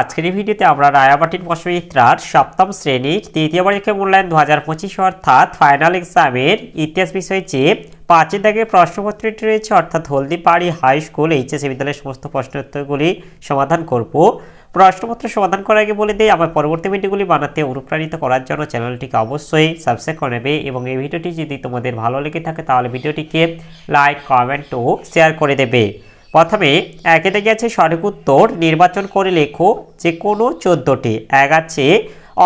আজকের ভিডিওতে আমরা রায়াবাটির বসমিত্রার সপ্তম শ্রেণির তৃতীয় পরীক্ষা মূল্যায়ন দু হাজার পঁচিশ অর্থাৎ ফাইনাল এক্সামের ইতিহাস বিষয় যে পাঁচের দাগে প্রশ্নপত্রটি রয়েছে, অর্থাৎ হলদিপাড়ি হাই স্কুল এইচএসি বিদ্যালয়ের সমস্ত প্রশ্ন উত্তরগুলি সমাধান করব। প্রশ্নপত্র সমাধান করার আগে বলে দিই, আমার পরবর্তী ভিডিওগুলি বানাতে অনুপ্রাণিত করার জন্য চ্যানেলটিকে অবশ্যই সাবস্ক্রাইব করে নেবে এবং এই ভিডিওটি যদি তোমাদের ভালো লেগে থাকে, তাহলে ভিডিওটিকে লাইক কমেন্ট ও শেয়ার করে দেবে। প্রথমে একে থেকে আছে সঠিক উত্তর, নির্বাচন করে লেখো যে কোনো চোদ্দোটি। এক আছে,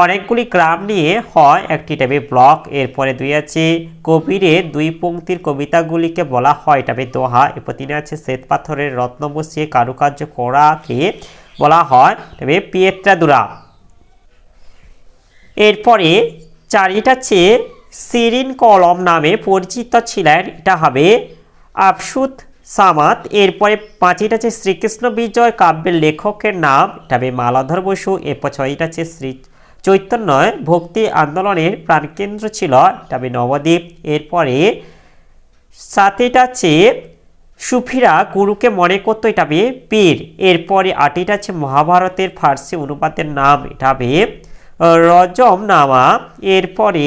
অনেকগুলি গ্রাম নিয়ে হয় একটি টাইপে ব্লক, এরপরে দুই আছে কবিরের দুই পংক্তির কবিতাগুলিকে বলা হয় টাইপে দোহা, এরপর তিনে আছে শ্বেত পাথরের রত্ন বসিয়ে কারুকার্য করাকে বলা হয় তবে পিয়েত্রাদুরা। এরপরে চারিটা চেয়ে সিরিন কলম নামে পরিচিত ছিলেন, এটা হবে আফসুদ সামাত, এরপরে পাঁচইটা আছে শ্রীকৃষ্ণ বিজয়, কাব্যের লেখকের নাম এটা হবে মালাধর বসু, এরপর ছয়টা আছে শ্রী চৈতন্য ভক্তি আন্দোলনের প্রাণকেন্দ্র ছিল এটা হবে নবদ্বীপ, এরপরে সাতটা আছে সুফিরা গুরুকে মনে করতো, এটা হবে পীর, এরপরে আটিটা আছে মহাভারতের ফার্সি অনুপাতের নাম, এটা হবে রজম নামা, এরপরে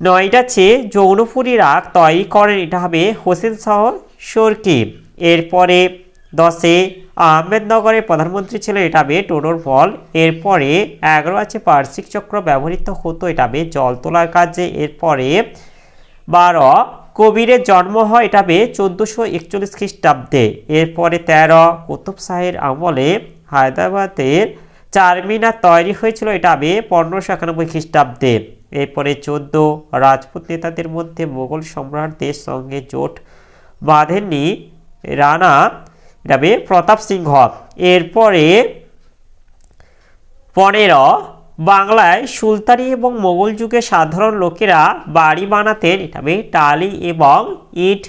নয়টা আছে যৌনপুরী রাগ তৈরি করেন, এটা হবে হোসেন শাহ সরকি এরপরে দশে আহমেদনগরের প্রধানমন্ত্রী ছিলেন এটা হবে টোনর ফল এরপরে এগারো আছে বার্ষিক চক্র ব্যবহৃত হতো এটা হবে জল তোলার কাজে। এরপরে বারো, কবিরের জন্ম হয় এটা হবে চোদ্দোশো একচল্লিশ খ্রিস্টাব্দে। এরপরে তেরো, কুতুব শাহের আমলে হায়দ্রাবাদের চারমিনার তৈরি হয়েছিল এটা হবে পনেরোশো একানব্বই খ্রিস্টাব্দে। এরপরে চোদ্দ, রাজপুত নেতাদের মধ্যে মোগল সম্রাটদের সঙ্গে জোট বাঁধেননি। রানা হবে প্রতাপ সিংহ। এরপরে পনেরো, বাংলায় সুলতানি এবং মোগল যুগে সাধারণ লোকেরা বাড়ি বানাতেন, এটা হবে টালি এবং ইট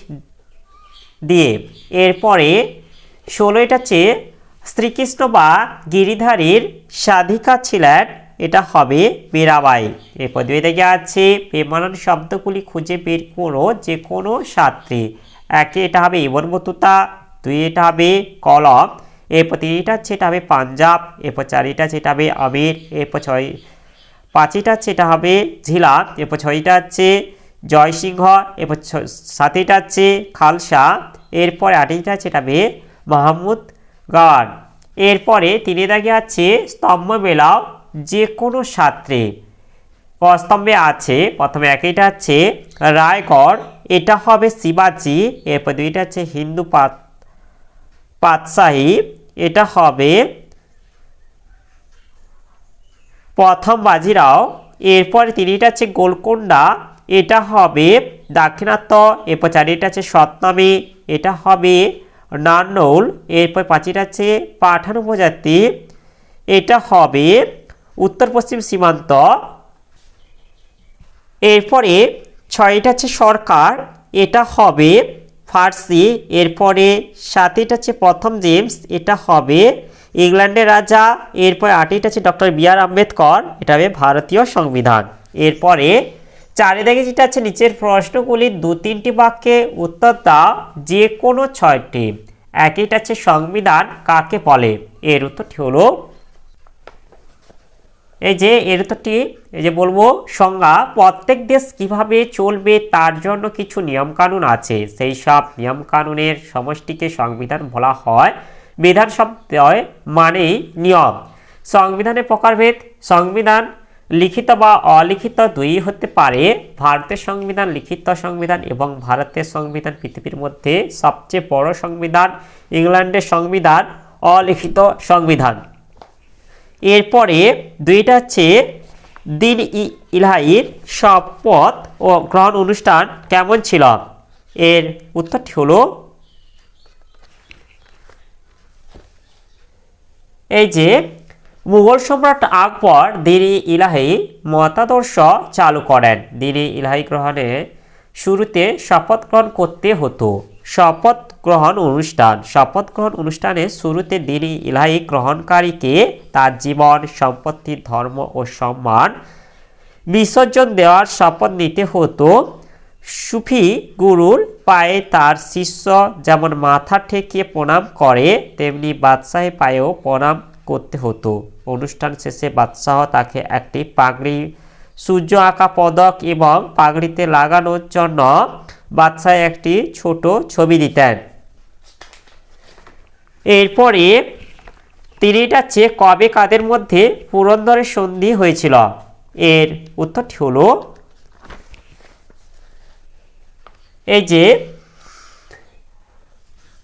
দিয়ে। এরপরে ষোলো, এটা হচ্ছে শ্রীকৃষ্ণ বা গিরিধারীর সাধিকা ছিলেন, এটা হবে মীরাবাই। এরপর দুই থেকে আছে বেমানান শব্দগুলি খুঁজে বের করো যে কোনো সাত্রী। একে এটা হবে ইবনবতুতা দুই এটা হবে কলম, এরপর তিনটা হচ্ছে এটা হবে পাঞ্জাব, এরপর চারিটা হচ্ছে এটা হবে আমির, এরপর ছয় পাঁচিটা হচ্ছে এটা হবে ঝিলা এরপর ছয়টা হচ্ছে জয়সিংহ, এরপর সাতটা হচ্ছে খালসা, এরপর আটটা হচ্ছে এটা হবে মাহমুদ গান এরপরে তিনে দাগে আছে স্তম্ভ মেলাও যে কোনো ছাত্রে স্তম্ভে আছে, প্রথমে একইটা হচ্ছে রায়গড় এটা হবে শিবাজি, এরপর দুইটা হচ্ছে হিন্দু পাত, পাতশাহী, এটা হবে প্রথম বাজিরাও, এরপরে তিনটা হচ্ছে গোলকোন্ডা এটা হবে দাক্ষিণাত্য, এরপর চারিটা আছে সতনামী এটা হবে নান্নৌল, এরপর পাঁচিটা আছে পাঠান উপজাতি এটা হবে উত্তর পশ্চিম সীমান্ত, এরপরে ছয়টা আছে সরকার, এটা হবে ফার্সি, এরপরে সাতটা আছে প্রথম জেমস, এটা হবে ইংল্যান্ডের রাজা, এরপরে আটটা আছে ডক্টর বি আর আম্বেদকর, এটা হবে ভারতীয় সংবিধান। এরপরে চারিদিকে যেটা আছে, নিচের প্রশ্নগুলি দু তিনটি বাক্যে উত্তর দাও, যে কোনো ছয়টি। একইটা আছে সংবিধান, কাকে বলে? এর উত্তরটি হলো এই যে এর উত্তরটি এই যে বলব, সংজ্ঞা, প্রত্যেক দেশ কীভাবে চলবে তার জন্য কিছু নিয়মকানুন আছে। সেই সব নিয়মকানুনের সমষ্টিকে সংবিধান বলা হয়। বিধান শব্দ মানেই নিয়ম। সংবিধানের প্রকারভেদ, সংবিধান লিখিত বা অলিখিত দুই হতে পারে। ভারতের সংবিধান লিখিত সংবিধান এবং ভারতের সংবিধান পৃথিবীর মধ্যে সবচেয়ে বড় সংবিধান, ইংল্যান্ডের সংবিধান, অলিখিত সংবিধান। এরপরে দুইটা হচ্ছে দিন ইলাহির শপথ ও গ্রহণ অনুষ্ঠান কেমন ছিল? এর উত্তরটি হলো, এই যে মুঘল সম্রাট আকবর দিনী ইলাহি মতাদর্শ চালু করেন। দিনী ইলাহি গ্রহণে শুরুতে শপথ গ্রহণ করতে হতো। শপথ গ্রহণ অনুষ্ঠান। শপথ গ্রহণ অনুষ্ঠানে শুরুতে দিনই ইলাহি গ্রহণকারীকে তার জীবন, সম্পত্তি, ধর্ম ও সম্মান বিসর্জন দেওয়ার শপথ নিতে হতো। সুফি গুরুর পায়ে তার শিষ্য যেমন মাথা ঠেকিয়ে প্রণাম করে, তেমনি বাদশাহের পায়েও প্রণাম করতে হতো। অনুষ্ঠান শেষে বাদশাহ তাকে একটি পাগড়ি, সূর্য আঁকা পদক এবং পাগড়িতে লাগানোর জন্য বাদশাহ একটি ছোট ছবি দিতেন এরপরে তিনিটা চেয়ে কবে কাদের মধ্যে পুরন্দরের সন্ধি হয়েছিল? এর উত্তরটি হলো, এই যে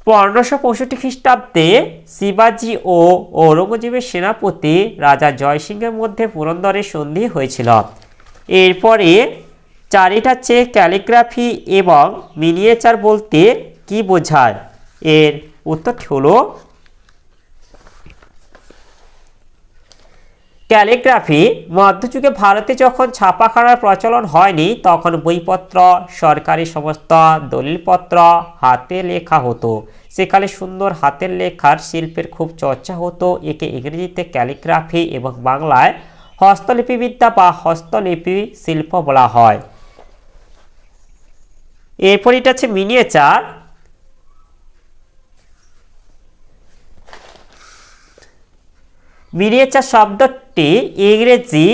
পনেরোশো পঁয়ষট্টি খ্রিস্টাব্দে শিবাজি ও ঔরঙ্গজেবের সেনাপতি রাজা জয়সিংহের মধ্যে পুরন্দরের সন্ধি হয়েছিল। এরপরে চারিটা চেয়ে ক্যালিগ্রাফি এবং মিনিয়েচার বলতে কি বোঝায়? এর উত্তরটি হলো ক্যালিগ্রাফি। মধ্যযুগে ভারতে যখন ছাপাখানার প্রচলন হয়নি, তখন বইপত্র, সরকারি সমস্ত দলিলপত্র হাতে লেখা হতো। সেকালে সুন্দর হাতের লেখার শিল্পের খুব চর্চা হতো। একে ইংরেজিতে ক্যালিগ্রাফি এবং বাংলায় হস্তলিপিবিদ্যা বা হস্তলিপি শিল্প বলা হয়। এরপর এটা হচ্ছে মিনিয়েচার মিনিয়েচার শব্দটি ইংরেজি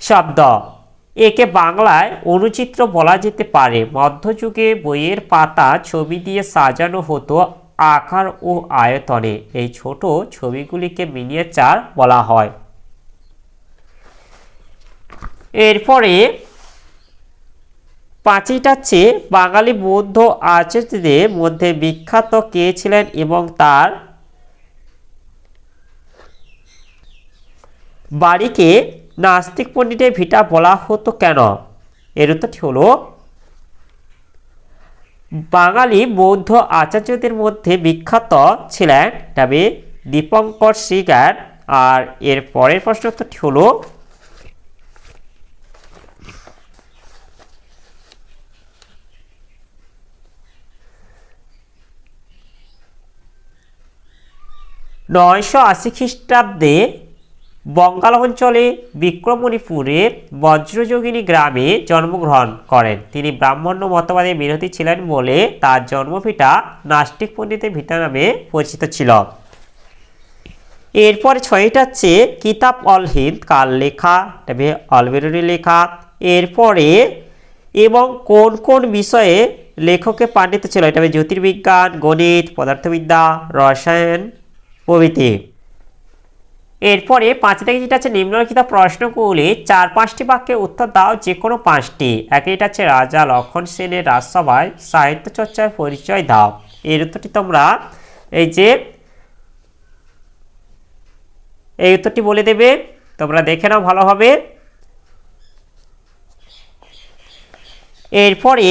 শব্দ। একে বাংলায় অনুচিত্র বলা যেতে পারে। মধ্যযুগে বইয়ের পাতা ছবি দিয়ে সাজানো হতো আকার ও আয়তনে। এই ছোট ছবিগুলিকে মিনিয়েচার বলা হয়। এরপরে পাঁচিটা চেয়ে বাঙালি বৌদ্ধ আচার্যদের মধ্যে বিখ্যাত কে ছিলেন এবং তার বাড়িকে নাস্তিক পণ্ডিতের ভিটা বলা হতো কেন? এর উত্তরটি হল, বাঙালি বৌদ্ধ আচার্যদের মধ্যে বিখ্যাত ছিলেন তবে দীপঙ্কর শ্রীগার আর এর পরের প্রশ্ন উত্তরটি হলো নয়শো আশি খ্রিস্টাব্দে বঙ্গাল অঞ্চলে বিক্রমণিপুরের বজ্রযোগিনী গ্রামে জন্মগ্রহণ করেন। তিনি ব্রাহ্মণ্য মতবাদে বিরোধী ছিলেন বলে তার জন্মভিটা নাস্তিক পণ্ডিতের ভিটা নামে পরিচিত ছিল। এরপর ছয়টা হচ্ছে কিতাব অল হিন্দ, কার লেখা, তবে অলবেরুরি লেখা। এরপরে এবং কোন কোন বিষয়ে লেখকের পাণ্ডিত্য ছিল? এটা জ্যোতির্বিজ্ঞান, গণিত, পদার্থবিদ্যা, রসায়ন প্রভৃতি। এরপরে পাঁচ থেকে যেটা আছে, নিম্নলিখিত প্রশ্নগুলি চার পাঁচটি বাক্যে উত্তর দাও যে কোনো পাঁচটি একটা হচ্ছে রাজা, লক্ষণ সেনের রাজসভায় সাহিত্য চর্চায় পরিচয় দাও। এর উত্তরটি তোমরা এই যে, এই উত্তরটি বলে দেবে। তোমরা দেখে নাও ভালোভাবে। এরপরে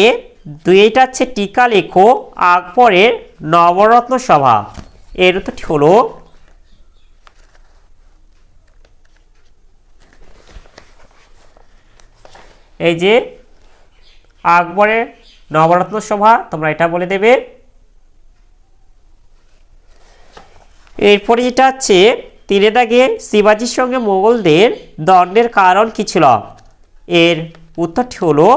দুইটা হচ্ছে টিকা লেখো আকবরের নবরত্ন সভা। এর উত্তরটি হলো এই যে আকবরের নবরত্ন সভা, তোমরা এটা বলে দেবে। এরপরে যেটা হচ্ছে তীরে দাগে শিবাজির সঙ্গে মোগলদের দ্বন্দ্বের কারণ কি ছিল? এর উত্তরটি হলো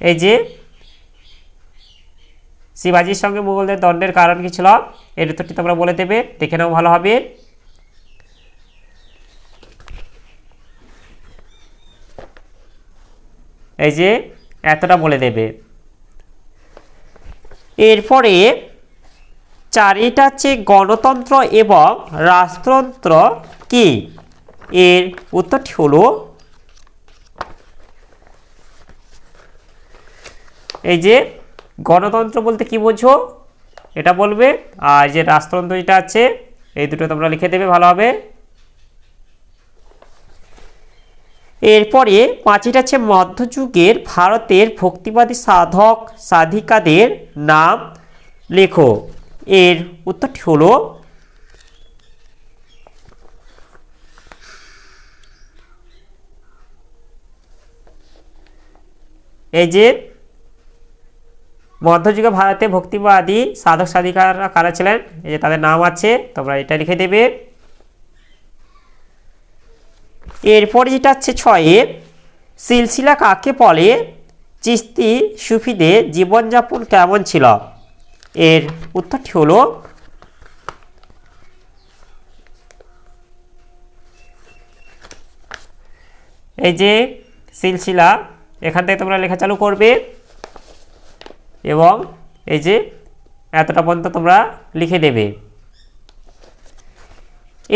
এই যে শিবাজির সঙ্গে মুঘলদের দ্বন্দ্বের কারণ কি ছিল? এর উত্তরটি তোমরা বলে দেবে, দেখে নাও, ভালো হবে। এই যে এতটা বলে দেবে। এরপরে চারিটা হচ্ছে গণতন্ত্র এবং রাজতন্ত্র কি? এর উত্তরটি হলো এই যে গণতন্ত্র বলতে কি বোঝো? এটা বলবে। আর যে রাজতন্ত্র যেটা আছে, এই দুটো তোমরা লিখে দেবে ভালোভাবে এরপরে পাঁচিটা আছে, মধ্যযুগের ভারতের ভক্তিবাদী সাধক সাধিকাদের নাম লেখো। এর উত্তরটি হলো, এই যে মধ্যযুগে ভারতে ভক্তিবাদী সাধক সাধিকারা কারা ছিলেন? এই যে তাদের নাম আছে, তোমরা এটা লিখে দেবে। এরপরে যেটা হচ্ছে ছয়ে, সিলসিলা কাকে বলে? চিস্তি সুফিদের জীবনযাপন কেমন ছিল? এর উত্তরটি হলো, এই যে সিলসিলা, এখান থেকে তোমরা লেখা চালু করবে। এবং এই যে এতটা পর্যন্ত তোমরা লিখে দেবে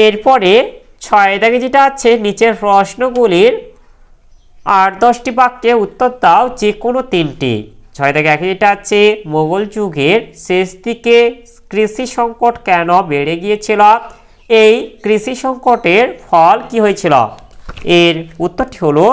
এরপরে ছয় দাগে যেটা আছে, নিচের প্রশ্নগুলির আট দশটি বাক্যে উত্তর দাও যে কোনো তিনটি। ছয় দাগে একে যেটা আছে, মোগল যুগের শেষ দিকে কৃষি সংকট কেন বেড়ে গিয়েছিল? এই কৃষি সংকটের ফল কি হয়েছিল? এর উত্তরটি হলো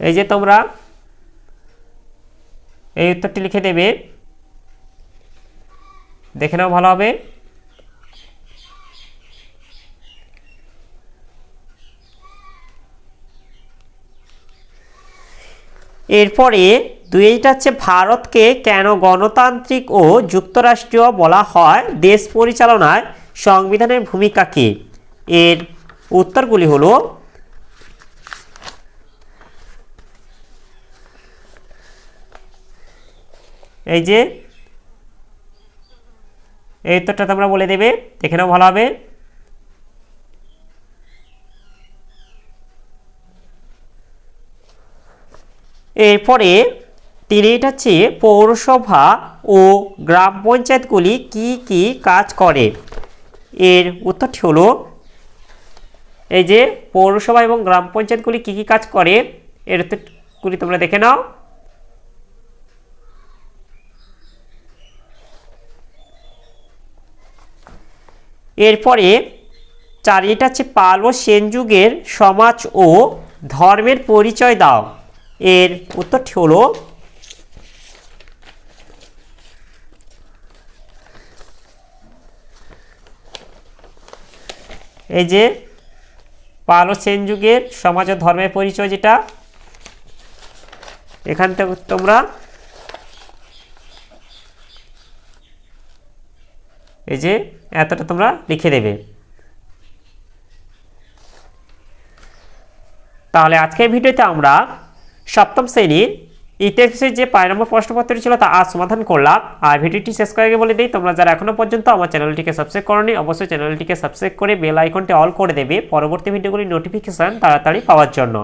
এই যে তোমরা এই উত্তরটি লিখে দেবে। দেখে নাও, ভালো হবে। এরপরে দুইটা হচ্ছে ভারতকে কেন গণতান্ত্রিক ও যুক্তরাষ্ট্রীয় বলা হয়? দেশ পরিচালনায় সংবিধানের ভূমিকা কী? এর উত্তরগুলি হলো এই যে, এই উত্তরটা তোমরা বলে দেবে, দেখে নাও ভালো হবে। এরপরে তিনি এটা হচ্ছে পৌরসভা ও গ্রাম পঞ্চায়েতগুলি কি কি কাজ করে? এর উত্তরটি হলো, এই যে পৌরসভা এবং গ্রাম পঞ্চায়েতগুলি কি কি কাজ করে? এর উত্তরগুলি তোমরা দেখে নাও। এরপরে চারিটা হচ্ছে পাল ও সেন যুগের সমাজ ও ধর্মের পরিচয় দাও। এর উত্তরটি হলো এই যে পাল সেন যুগের সমাজ ও ধর্মের পরিচয় যেটা, এখান থেকে তোমরা এই যে এতটা তোমরা লিখে দেবে। তাহলে আজকের ভিডিওতে আমরা সপ্তম শ্রেণির ইতিহাসের যে পাঁচ নম্বর প্রশ্নপত্রটি ছিল তা আজ সমাধান করলাম। আর ভিডিওটি শেষ করে বলে দিই, তোমরা যারা এখনও পর্যন্ত আমার চ্যানেলটিকে সাবস্ক্রাইব করনি, অবশ্যই চ্যানেলটিকে সাবস্ক্রাইব করে বেল আইকনটি অল করে দেবে। পরবর্তী ভিডিওগুলির নোটিফিকেশান তাড়াতাড়ি পাওয়ার জন্য।